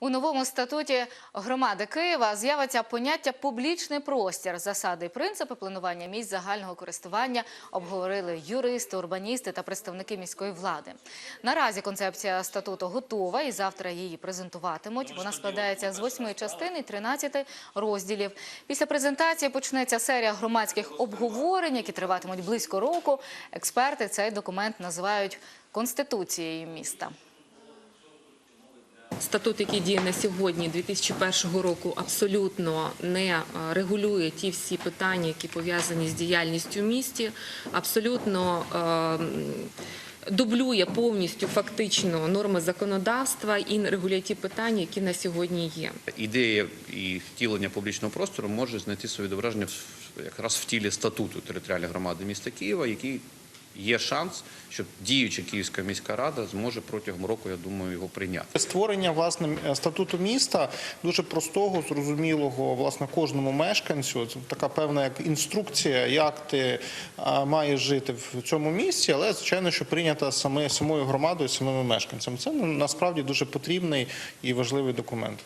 У новому статуті громади Києва з'явиться поняття публічний простір. Засади і принципи планування місць загального користування обговорили юристи, урбаністи та представники міської влади. Наразі концепція статуту готова і завтра її презентуватимуть. Вона складається з восьми частин і 13 розділів. Після презентації почнеться серія громадських обговорень, які триватимуть близько року. Експерти цей документ називають конституцією міста. Статут, який діє на сьогодні, 2001 року, абсолютно не е, регулює ті всі питання, які пов'язані з діяльністю в місті, абсолютно е, дублює повністю фактично норми законодавства і регулює ті питання, які на сьогодні є. Ідея і втілення публічного простору може знайти своє відображення якраз в тілі статуту територіальної громади міста Києва, який є шанс, що діюча Київська міська рада зможе протягом року, я думаю, його прийняти. Створення власне статуту міста дуже простого, зрозумілого власне кожному мешканцю. Це така певна як інструкція, як ти маєш жити в цьому місці, але звичайно, що прийнята саме самою громадою, самими мешканцями. Це ну, насправді дуже потрібний і важливий документ.